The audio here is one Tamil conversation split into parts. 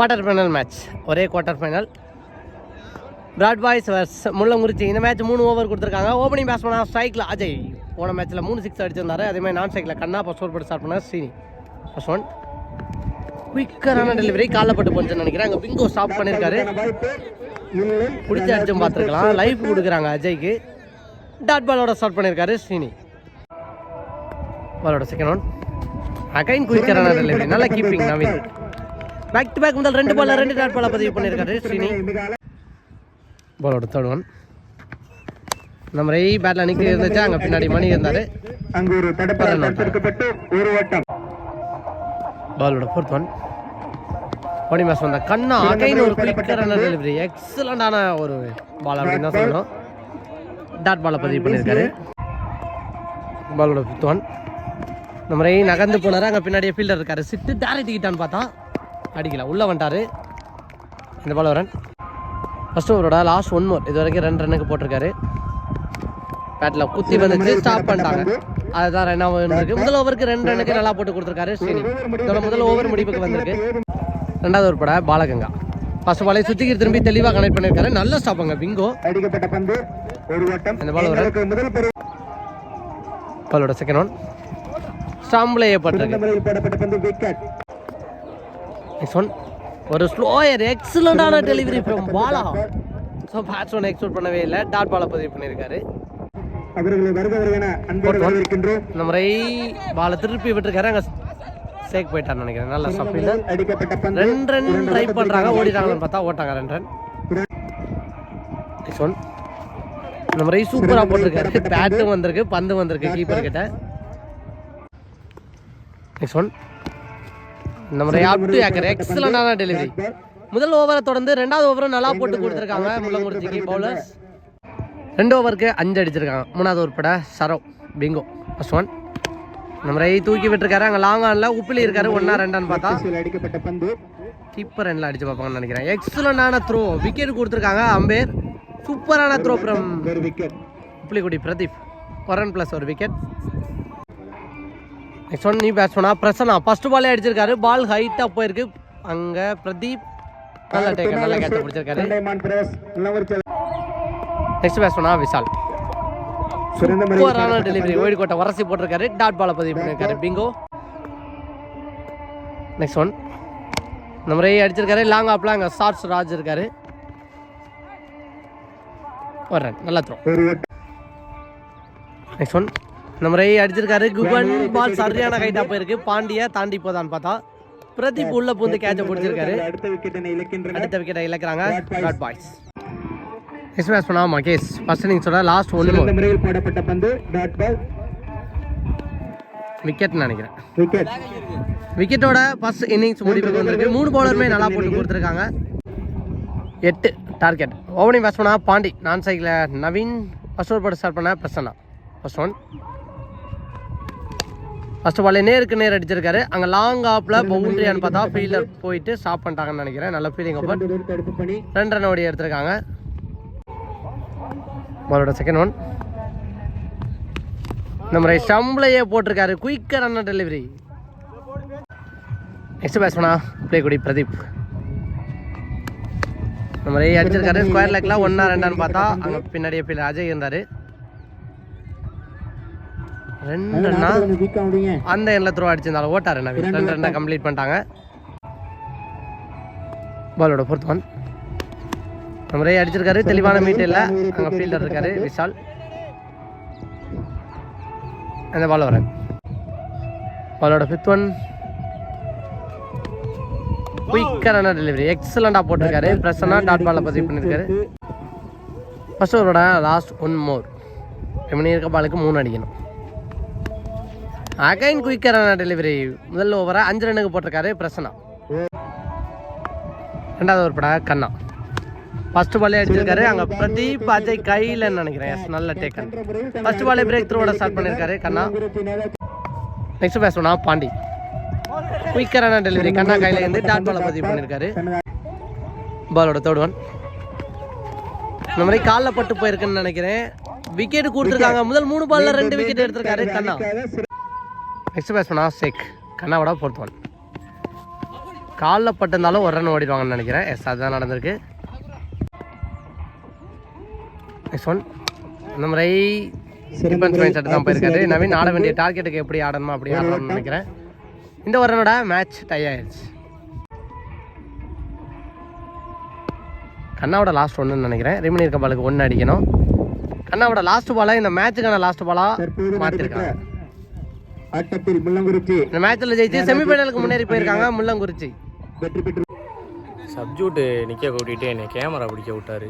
குவார்ட்டர் ஃபைனல் மேட்ச் ஒரே quarter final broad boys versus Mullankurichi. இந்த மேட்ச் மூணு ஓவர் கொடுத்துருக்காங்க. ஓப்பனிங் பேட்ஸ்மேனாக ஸ்ட்ரைக்கில் அஜய் போன மேட்ச்சில் மூணு சிக்ஸ் அடிச்சிருந்தாரு. அதே மாதிரி நான் ஸ்ட்ரைக்கில் கண்ணா ஃபஸ்ட் ஓவர் போட்டு ஸ்டார்ட் பண்ணார் ஸ்ரீனி ஃபர்ஸ்ட் ஒன் குயிக்கரான டெலிவரி காலப்பட்டு போச்சுன்னு நினைக்கிறேன். அங்கே பிங்கோ ஸ்டாப் பண்ணியிருக்காரு பிடிச்ச அடிச்சும் பார்த்துருக்கலாம். லைஃப் கொடுக்குறாங்க அஜய்க்கு டாட் பாலோட ஸ்டார்ட் பண்ணியிருக்காரு ஸ்ரீனி பாலோட செகண்ட் ஒன் அகைன் குயிக்கரான டெலிவரி நல்ல keeping Naveen. Back to back முதல் ரெண்டு பால்ல ரெண்டு டாட் பால பதிவு பண்ணியிருக்காரு ஸ்ரீனி. பாலோட தேர்ட் ஒன் நம்ம ரெய் பேட்ல நிக்க இருந்துச்சு. அங்க பின்னாடி மணி இருந்தாரு. அங்கு ஒரு தடுக்கப்பட்டு ஒரு வட்டம். பாலோட ஃபோர்த் ஒன் ஓடி மேட்ச் வந்த கண்ணா. அகைன் ஒரு குயிக்கரான டெலிவரி எக்ஸலண்டான ஒரு பால் அப்படின்னு தான் சொல்லணும். டாட் பாலை பதிவு பண்ணியிருக்காரு. பாலோட ஃபிஃப்த் ஒன் நம்ம ரெய் நகர்ந்து போனாரு. அங்கே பின்னாடியே ஃபீல்டர் இருக்காரு. சிட்டு டேரக்ட் கிட்டான்னு பார்த்தா. அடிக்கல. உள்ளே வந்துட்டாரு. இந்த பால் ரன் ஃபர்ஸ்ட் ஓவரோட லாஸ்ட் ஒன் மோர் இது வரைக்கும் ரெண்டு ரன்னுக்கு போட்டிருக்காரு. பேட்டில் குத்தி வந்துச்சு ஸ்டாப் பண்ணிட்டாங்க. அதுதான் ரன் இருக்கு. முதல் ஓவருக்கு ரெண்டு ரன்னுக்கு நல்லா போட்டு கொடுத்துருக்காரு ஸ்ரீனி இதோட முதல் ஓவர் முடிவுக்கு வந்திருக்கு. ரெண்டாவது ஒரு பட பாலகங்கா. ஃபர்ஸ்ட் பாலை சுத்திக்கு திரும்பி தெளிவாக கனெக்ட் பண்ணியிருக்காரு. நல்ல ஸ்டாப்புங்க பிங்கோ அடிக்கப்பட்ட பந்து ஒரு வட்டம் இந்த ball ஒரு- முதல் பாலோட செகண்ட் ஒன் ஸ்டாம்பில் ஏற்பட்டிருக்கு நெக்ஸ்ட் ஒன் ஒரு slower எக்ஸலண்டான delivery from Bala so batsman export பண்ணவே இல்லை. டாட் பாலை பதிவு பண்ணியிருக்காரு இந்த முறை பாலை திருப்பி விட்டுருக்காரு. அங்கே சேக் போயிட்டான்னு நினைக்கிறேன். நல்ல பந்து ரெண்டு ரன் ட்ரை பண்ணுறாங்க ஓடிட்டாங்கன்னு பார்த்தா ஓட்டாங்க. ரெண்டு ரன். நெக்ஸ்ட் ஒன் இந்த முறை சூப்பராக போட்டிருக்காரு. பேட்டும் வந்திருக்கு பந்து வந்திருக்கு கீப்பர் கிட்ட. நெக்ஸ்ட் ஒன் முறை அப் டு ஏக்கர் எக்ஸலண்டான டெலிவரி முதல் ஓவரை தொடர்ந்து ரெண்டாவது ஓவரும் நல்லா போட்டு கொடுத்துருக்காங்க. முள்ளங்குறிச்சிக்கு பவுலர்ஸ் ரெண்டு ஓவருக்கு அஞ்சு அடிச்சிருக்காங்க. மூணாவது ஓவர் பட சரவ் பிங்கோ ஃபர்ஸ்ட் ஒன் இந்த முறை தூக்கி விட்டுருக்காரு. அங்கே லாங் ஆனில் உப்பிலி இருக்காரு. ஒன்றா ரெண்டான்னு பார்த்தா. கீப்பர் எண்ணில் அடிச்சு பார்ப்பாங்கன்னு நினைக்கிறேன். எக்ஸலண்டான த்ரோ விக்கெட் கொடுத்துருக்காங்க அம்பேர். சூப்பரான த்ரோ ஃப்ரம் ஒரு விக்கெட் புலிக்குடி பிரதீப். ஒரு ரன் ப்ளஸ் ஒரு விக்கெட் நெக்ஸ்ட் ஒன் நீ பேட்ஸ்மேனா பிரசனா ஃபர்ஸ்ட் பாலே அடிச்சிருக்காரு. பால் ஹைட்டாக போயிருக்கு. அங்கே பிரதீப் நல்ல டேக்கர் நல்ல கேட்ச் பிடிச்சிருக்காரு. நெக்ஸ்ட் பேட்ஸ்மேனா விஷால் சூப்பரான டெலிவரி ஓடி கோட்டை வரசி போட்டிருக்காரு. டாட் பாலை பதிவு பண்ணியிருக்காரு பிங்கோ நெக்ஸ்ட் ஒன் இந்த முறை அடிச்சிருக்காரு. லாங் ஆப்ல அங்கே ஷார்ட்ஸ் ராஜ் இருக்காரு. ஒரு ரன் நல்லா த்ரோ நெக்ஸ்ட் ஒன் முறை அடிச்சிருக்காரு. குகன் பால் சரியான கைட்டா போயிருக்கு. பாண்டிய தாண்டி போதான்னு பார்த்தா பிரதீப் உள்ள பூந்து கேட்ச பிடிச்சிருக்காரு. அடுத்த விக்கெட்டை இழக்கிறாங்க டாட் பாய்ஸ் நெக்ஸ்ட் மேட்ச் பண்ணா மகேஷ் ஃபர்ஸ்ட் இன்னிங்ஸோட லாஸ்ட் ஒன்று முறையில் போடப்பட்ட பந்து டாட் பால் விக்கெட்னு நினைக்கிறேன். விக்கெட் விக்கெட்டோட ஃபர்ஸ்ட் இன்னிங்ஸ் முடிவுக்கு வந்திருக்கு. மூணு பவுலருமே நல்லா போட்டு கொடுத்துருக்காங்க. எட்டு டார்கெட் ஓவனிங் பேட்ஸ்மனா பாண்டி. நான் சைக்கிள் நவீன். ஃபர்ஸ்ட் ஓவர் போட்டு ஸ்டார்ட் பண்ண Prasanna. First one first ball நேருக்கு நேர் அடிச்சிருக்காரு. அங்கே லாங் ஆப்பில் பவுண்டரியான்னு பார்த்தா ஃபீல்டர் போயிட்டு ஸ்டாப் பண்ணிட்டாங்கன்னு நினைக்கிறேன். நல்ல ஃபீலிங் பணி. ரெண்டு ரன் ஓடி எடுத்திருக்காங்க. பாலோட செகண்ட் ஒன் இந்த முறை ஸ்டம்பிளையே போட்டிருக்காரு. குயிக்கரான டெலிவரி நெக்ஸ்ட் பேட்ஸ்மனா ப்ளே குடி பிரதீப். முறை அடிச்சிருக்காரு. ஸ்கொயர் லெக்ல ஒன்றா ரெண்டான்னு பார்த்தா அங்கே பின்னாடியே அஜய் இருந்தார். ரெண்டு ரன்னா கொஞ்சம் வீக்கா முடியுங்க அந்த எண்ணில் த்ரோ அடிச்சிருந்தாலும் ஓட்டாரு நவீன் ரெண்டு ரெண்டா கம்ப்ளீட் பண்ணிட்டாங்க. பாலோட ஃபோர்த் ஒன் நம்மளே அடிச்சிருக்காரு. தெளிவான மீட் இல்லை. அங்கே ஃபீல்டர் இருக்காரு விஷால். அந்த பால் வரேன் பாலோட ஃபிஃப்த் ஒன் குயிக்கரான டெலிவரி எக்ஸலண்டாக போட்டிருக்காரு. ப்ரெஸ்ஸனாக டாட் பாலை பதிவு பண்ணியிருக்காரு ஃபர்ஸ்ட் ஓவரோட லாஸ்ட் ஒன் மோர் எமனி இருக்க பாலுக்கு மூணு அடிக்கணும். அகைன் குயிக்கரான டெலிவரி முதல்ல ஓவராக அஞ்சு ரன்னுக்கு போட்டிருக்காரு பிரசனா ரெண்டாவது ஒரு படா கண்ணா. ஃபர்ஸ்ட் பாலே அடிச்சிருக்காரு. அங்கே பிரதீப் அஜய் கையில் நினைக்கிறேன்? எஸ் நல்ல டேக்கன் ஃபர்ஸ்ட் பாலே பிரேக் த்ரோட ஸ்டார்ட் பண்ணியிருக்காரு கண்ணா. நெக்ஸ்ட் பேசணும்னா பாண்டி. குயிக்கரான டெலிவரி கண்ணா கையில் இருந்து டாட் பாலை பதிவு பண்ணியிருக்காரு பாலோட தேர்ட் ஒன் இந்த மாதிரி காலில் பட்டு போயிருக்குன்னு நினைக்கிறேன். விக்கெட் கொடுத்துருக்காங்க. முதல் மூணு பால்ல ரெண்டு விக்கெட் எடுத்திருக்காரு கண்ணா. நெக்ஸ்ட் பேட்ஸ்மனா ஷேக் கண்ணாவோட ஃபோர்த் ஒன் காலில் பட்டிருந்தாலும் ஒரு ரன் ஓடிடுவாங்கன்னு நினைக்கிறேன். எஸ் அதுதான் நடந்திருக்கு. நெக்ஸ்ட் ஒன் இந்த முறை டிஃபென்ஸ் மைண்ட் செட் தான் போயிருக்காரு. நவீன் ஆட வேண்டிய டார்கெட்டுக்கு எப்படி ஆடணுமா அப்படி ஆடணும்னு நினைக்கிறேன். இந்த ஒரு ரனோட மேட்ச் டை ஆயிடுச்சு. கண்ணாவோட லாஸ்ட் ஒன்றுன்னு நினைக்கிறேன். ரிமினி இருக்க பாலுக்கு ஒன்று அடிக்கணும். கண்ணாவோட லாஸ்ட் பாலா இந்த மேட்சுக்கான லாஸ்ட் பாலா தற்போது நடைபெற்ற மாற்றிருக்காங்க ஆட்டத்தில் முள்ளங்குறிச்சி. இந்த மேட்ச்சில் ஜெயிச்சு செமிஃபைனலுக்கு முன்னேறி போயிருக்காங்க முள்ளங்குறிச்சி. வெற்றி பெற்று சப்ஜூட்டு நிற்க கூட்டிகிட்டு என்னை கேமரா பிடிக்க விட்டாரு.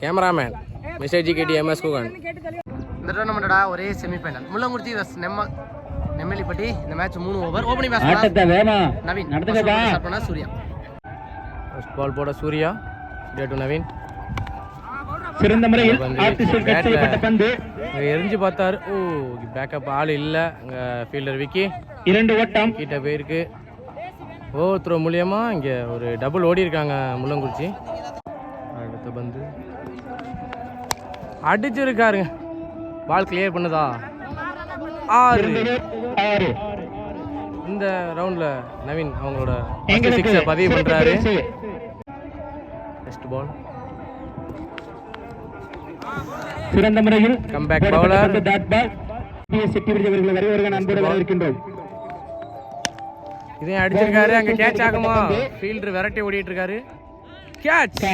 Cameraman. Mister G KD MS Guhan. இந்த டோர்னமெண்ட்டோட ஒரே செமிஃபைனல் முள்ளங்குறிச்சி வஸ் நெம்ம நெம்மலிப்பட்டி. இந்த மேட்ச் மூணு ஓவர் ஓப்பனிங் வேமா? நவீன். சூர்யா. ஃபர்ஸ்ட் பால் போட சூர்யா. சூர்யா டு நவீன். சிறந்த முறையில் ஆர்டிஸ்டில் கட் செய்யப்பட்ட பந்து. எரிஞ்சு பார்த்தாரு. ஓ பேக்கப் ஆள் இல்லை. அங்கே ஃபீல்டர் விக்கி. இரண்டு ஓட்டம். கிட்ட போயிருக்கு. ஓ த்ரோ மூலியமா இங்கே ஒரு டபுள் ஓடி இருக்காங்க முள்ளங்குறிச்சி. அடுத்த பந்து. அடிச்சிருக்காருங்க. பால் கிளியர் பண்ணுதா? ஆறு. ஆறு. இந்த ரவுண்ட்ல நவீன் அவங்களோட பதிவு பண்றாரு. நெக்ஸ்ட் பால் சிறந்த முறையில் அவர்களை வரவேற்கின்றோம். இதையும் அடிச்சிருக்காரு. அங்க கேட்ச் ஆகுமா? ஃபீல்டர் விரட்டி ஓடிட்டு இருக்காரு கேட்ச்.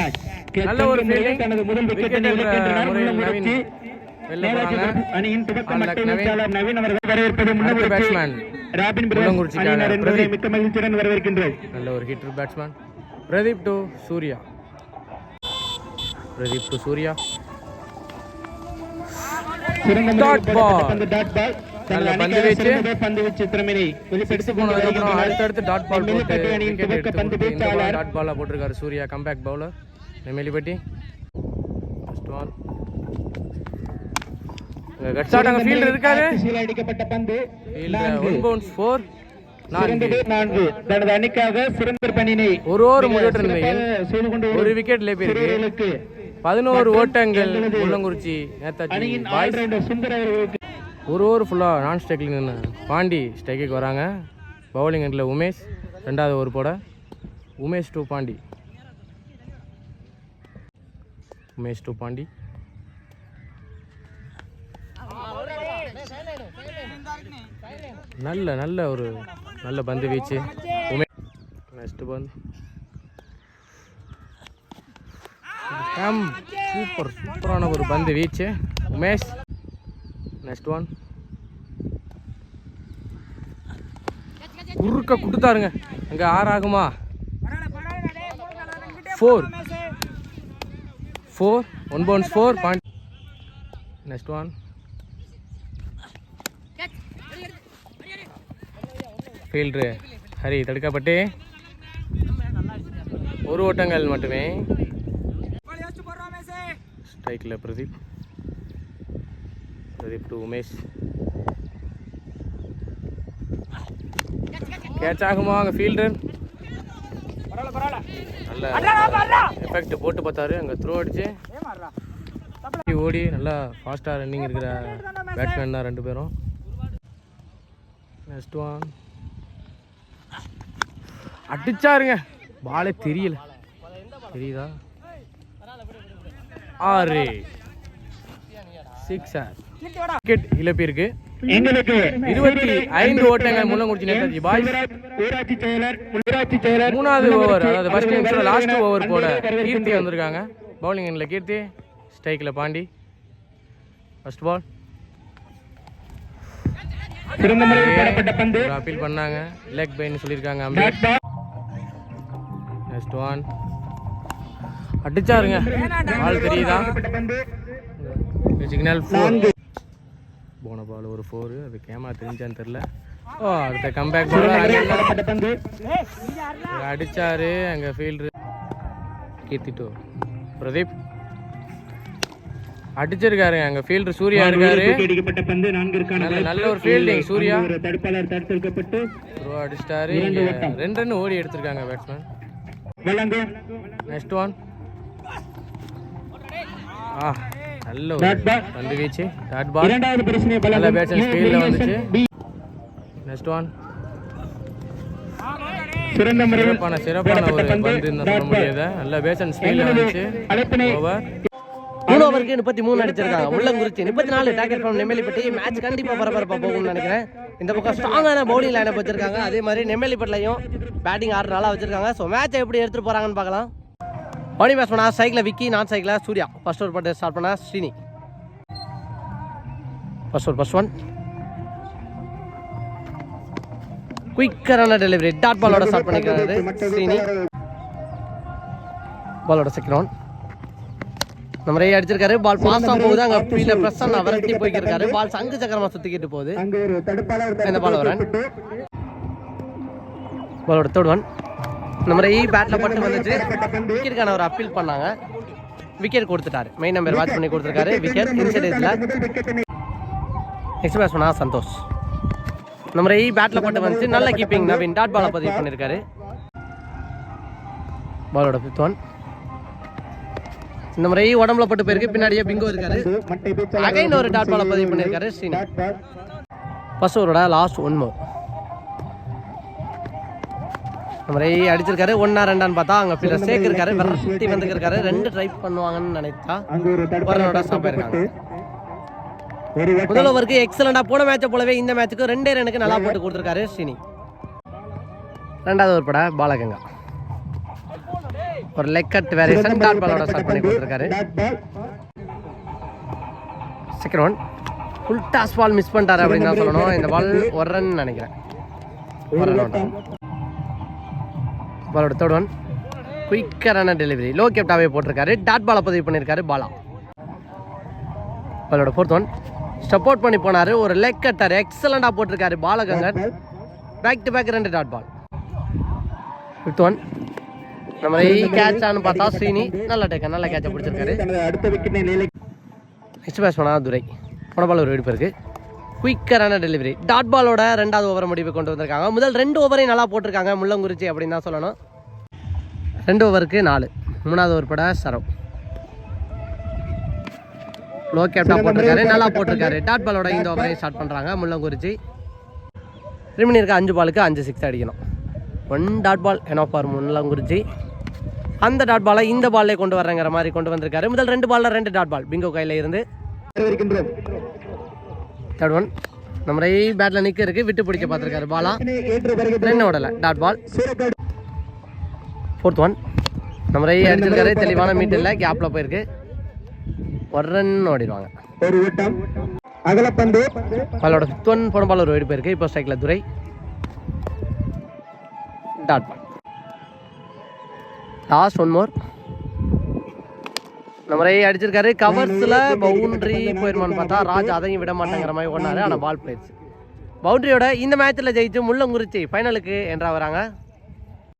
நல்ல ஒரு ஃபீல்டிங் தனது முதல் விக்கெட் விக்கெட்டை இழக்கின்றார் அணியின் துவக்க நவீன். அவர்கள் வரவேற்பது பேட்ஸ்மேன் ராபின் அணியினர் என்பதை. மிக்க மகிழ்ச்சியுடன் வரவேற்கின்றோம். நல்ல ஒரு hitter batsman Pradeep to Surya. Pradeep to Surya. Dot ball நல்ல தனது பந்து அணிக்காக வீச்சு. சிறந்த பந்து வீச்சு திறமையை வெளிப்படுத்திக் கொண்டு போனதுக்கப்புறம் வருகின்றனர். அடுத்தடுத்து டாட் பால் போட்டு நெல்லிப்பட்டி அணியின் விக்கெட் துவக்க எடுத்து பந்து கொடுத்து இந்த வீச்சாளர். டாட் பாலாக போட்டிருக்காரு Surya comeback bowler Nemmelipatti first ball cut shot அங்கே ஃபீல்டர் இருக்காரு. ஆர்டிஸ்டில் அடிக்கப்பட்ட பந்து ஒன் பவுன்ஸ் நான்கு. தனது அணிக்காக சிறந்த பணியினை ஒரு ஓவர் முடிவற்ற நிலையில் விக்கெட் பதினோரு ஓட்டங்கள் முள்ளங்குறிச்சி பாய்ஸ். அவர்களுக்கு ஒரு ஓவர் ஃபுல்லாக நான் ஸ்ட்ரைக்கில் நின்று பாண்டி ஸ்ட்ரைக்குக்கு வராங்க. பவுலிங் எண்டில் உமேஷ் ரெண்டாவது ஓவர் போட. உமேஷ் டு பாண்டி. உமேஷ் டு பாண்டி. நல்ல நல்ல ஒரு நல்ல பந்து வீச்சு. உமே நெக்ஸ்ட் பந்து கேம் சூப்பர் சூப்பரான ஒரு பந்து வீச்சு. உமேஷ் நெக்ஸ்ட் ஒன் குறுக்க கொடுத்தாருங்க. அங்கே ஆறு ஆகுமா? Four four one bounce four point next one field Hari தடுக்கப்பட்டு. ஒரு ஓட்டங்கள் மட்டுமே. ஸ்ட்ரைக்கில் பிரதீப். பிரதீப் டு உமேஷ். கேட்ச் ஆகுமா அங்கே ஃபீல்டர் நல்ல எஃபெக்ட் போட்டு பார்த்தாரு. அங்கே த்ரோ அடிச்சு. ஓடி நல்லா ஃபாஸ்ட்டாக ரன்னிங் இருக்கிற பேட்ஸ்மேன் தான் ரெண்டு பேரும். நெக்ஸ்ட் ஒன் அடிச்சாருங்க. பாலே தெரியல. தெரியுதா? ஆறு. சிக்ஸ் விக்கெட் இழப்பிற்கு எங்களுக்கு இருபத்தி ஐந்து ஓட்டங்கள் முள்ளங்குறிச்சி நேதாஜி பாய்ஸ். ஊராட்சி செயலர் உள்ளாட்சி செயலர் மூணாவது ஓவர் அதாவது ஃபர்ஸ்ட் இன்னிங்ஸோட லாஸ்ட் ஓவர் போட கீர்த்தி வந்திருக்காங்க. பவுலிங் எண்ணில் கீர்த்தி ஸ்ட்ரைக்கில் பாண்டி. ஃபர்ஸ்ட் பால் சிறந்த முறையில் போடப்பட்ட பந்து. ஒரு அப்பீல் பண்ணாங்க. லெக் பெயின் சொல்லியிருக்காங்க நெக்ஸ்ட் ஒன் அடிச்சாருங்க. பால் தெரியுதா? சிக்னல் ஃபோர் போன பால் ஒரு ஃபோர் அது கேமரா தெரிஞ்சான்னு தெரில ஓ அடுத்த கம்பேக் அடிச்சாரு அங்க ஃபீல்டர் கீர்த்தி டூ பிரதீப். அடிச்சிருக்காருங்க அங்க ஃபீல்டர் சூர்யா இருக்காரு. நல்ல ஒரு ஃபீல்டிங் சூர்யா. தடுப்பாளர் தடுத்திருக்கப்பட்டு த்ரோ அடிச்சிட்டாரு. ரெண்டு ரன் ஓடி எடுத்திருக்காங்க பேட்ஸ்மேன் நெக்ஸ்ட் ஒன் நல்ல பந்து வீச்சு. டாட் பால் இரண்டாவது பரிசினை நல்ல பேட்ஸ்மேன் ஸ்பீடில் வந்துச்சு. நெக்ஸ்ட் ஒன் சிறந்த முறையில் சிறப்பான சிறப்பான ஒரு பந்து. இந்த சொல்ல முடியாது. நல்ல பேசன் ஸ்பீடில் வந்துச்சு. ஓவர் மூணு ஓவருக்கு முப்பத்தி மூணு அடிச்சிருக்காங்க. முள்ளங்குறிச்சி முப்பத்தி நாலு டாக்கெட் ஃப்ரம் நெம்மேலிப்பட்டி மேட்ச் கண்டிப்பா பரபரப்பா போகும்னு நினைக்கிறேன். இந்த பக்கம் ஸ்ட்ராங்கான பவுலிங் லைனப் வச்சிருக்காங்க. அதே மாதிரி நெம்மேலிப்பட்டிலையும் பேட்டிங் ஆறு நாளாக வச்சிருக்காங்க. ஸோ மேட்சை எப்படி எடுத்துட்டு போறாங்கன்னு பார்க்கலாம். பவுலிங் பேட்ஸ் பண்ணா சைக்கிள் விக்கி நான் சைக்கிள் சூர்யா ஃபர்ஸ்ட் ஓவர் பட்டு ஸ்டார்ட் பண்ணா Srini first over first one குயிக்கரான delivery dot பாலோட ஸ்டார்ட் பண்ணிக்கிறாரு ஸ்ரீனி பாலோட செகண்ட் ஒன் நம்ம ரே அடிச்சிருக்காரு. பால் பாஸ் ஆக போகுது அங்க ஃபீல்ட பிரசன் விரட்டி போய்க்கிருக்காரு. பால் சங்கு சக்கரமா சுத்திக்கிட்டு போகுது. அங்கு ஒரு தடுப்பாளர் இந்த பால் வரேன்? பாலோட தேர்ட் ஒன் நம்ம ரே பேட்ல பட்டு வந்துச்சு. விக்கெட்டுக்கான ஒரு அப்பீல் பண்ணாங்க. விக்கெட் கொடுத்துட்டாரு. மெயின் நம்பர் வாட்ச் பண்ணி கொடுத்துருக்காரு. விக்கெட் இன்சைட் ஏஜ்ல முதல் விக்கெட்டினை நெக்ஸ்ட் பேட்ஸ் பண்ணா சந்தோஷ் நம்ம ரே பேட்ல பட்டு வந்துச்சு. நல்ல கீப்பிங் நவீன். டாட் பாலை பதிவு பண்ணியிருக்காரு பாலோட ஃபிஃப்த் ஒன் இந்த முறை உடம்புல பட்டு போயிருக்கு. பின்னாடியே பிங்கோ இருக்காரு. அகைன் ஒரு டாட் பாலை பதிவு பண்ணியிருக்காரு பால் ஃபர்ஸ்ட் ஓவரோட லாஸ்ட் ஒன் மோர் ரே அடிச்சிருக்காரு. ஒன்னா ரெண்டான்னு பார்த்தா அங்க பிள்ளை சேக் இருக்காரு விரட்டி வந்துருக்காரு. ரெண்டு ட்ரை பண்ணுவாங்கன்னு நினைச்சா அங்கு ஒரு வரனோட தடுப்பாளர் ஸ்டாப் ஆயிருக்காங்க ஒரு வட்டம் முதல் ஓவருக்கு எக்ஸலண்டா போன மேட்சை போலவே இந்த மேட்சுக்கு ரெண்டே ரனுக்கு நல்லா போட்டு கொடுத்துருக்காரு ஸ்ரீனி. ரெண்டாவது ஒரு பட பாலகங்கா. ஒரு லெக் கட் வேரியேஷன் டாட் பாலோட ஸ்டார்ட் பண்ணி கொடுத்துருக்காரு. Second one full toss ball miss பண்ணிட்டாரு அப்படின்னு தான் சொல்லணும். இந்த பால் ஒரு ரன் நினைக்கிறேன். ஒரு ரன் பாலோட தேர்ட் குயிக்கரான டெலிவரி லோ கேப்டாவே போட்டிருக்காரு. டாட் பாலை பதிவு பண்ணியிருக்காரு பாலா. பாலோட ஃபோர்த் ஒன் சப்போர்ட் பண்ணி போனாரு. ஒரு லெக் கட்டர் எக்ஸலண்டாக போட்டிருக்காரு பாலகங்கன். பேக் டு பேக் ரெண்டு டாட் பால் ஃபிஃப்த் ஒன் நம்ம கேட்ச் ஆனு பார்த்தா ஸ்ரீனி நல்ல டேக்க நல்ல கேட்சை பிடிச்சிருக்காரு. நெக்ஸ்ட் பேட்ஸ்மேனா துரை. போன பால் ஒரு வெடிப்பு இருக்கு. குயிக்கரான டெலிவரி டாட் பாலோட ரெண்டாவது ஓவர் முடிவு கொண்டு வந்திருக்காங்க. முதல் ரெண்டு ஓவரையும் நல்லா போட்டிருக்காங்க. முள்ளங்குறிச்சி அப்படின்னு தான் சொல்லணும். ரெண்டு ஓவருக்கு நாலு. மூணாவது ஓவர் பட சரவ் லோ கேப்டா போட்டிருக்காரு. நல்லா போட்டிருக்காரு. டாட் பாலோட இந்த ஓவரையும் ஸ்டார்ட் பண்ணுறாங்க முள்ளங்குறிச்சி. ரிமினி இருக்க அஞ்சு பாலுக்கு அஞ்சு சிக்ஸ் அடிக்கணும். ஒன் டாட் பால் என்ன ஃபார் முள்ளங்குறிச்சி. அந்த டாட் பாலை இந்த பால்லே கொண்டு வர்றங்கிற மாதிரி கொண்டு வந்திருக்காரு. முதல் ரெண்டு பால்ல ரெண்டு டாட் பால் பிங்கோ கையில் இருந்து. தேர்ட் ஒன் நம்ம ரை பேட்டில் நிற்க இருக்கு. விட்டு பிடிக்க பார்த்துருக்காரு பாலா. ரெண்டு ஓடலை. டாட் பால் ஃபோர்த் ஒன் நம்ம ரை அடிச்சிருக்காரு. தெளிவான மீட் இல்லை. கேப்பில் போயிருக்கு. ஒரு ரன் ஓடிடுவாங்க. ஒரு வட்டம் அகலப்பந்து. பாலோட ஃபிஃப்த் ஒன் போன பால் ஒரு வெடி போயிருக்கு. இப்போ ஸ்ட்ரைக்கில் Durai. Dot ball last one more நம்ம ரை அடிச்சிருக்காரு கவர்ஸில் பவுண்டரி போயிருமான்னு பார்த்தா ராஜ் அதையும் விட மாட்டேங்கிற மாதிரி ஒன்றாரு ஆனால் பால் போயிடுச்சு பவுண்டரியோட இந்த மேட்ச்சில் ஜெயிச்சு முள்ளங்குறிச்சி ஃபைனலுக்கு என்றா வராங்க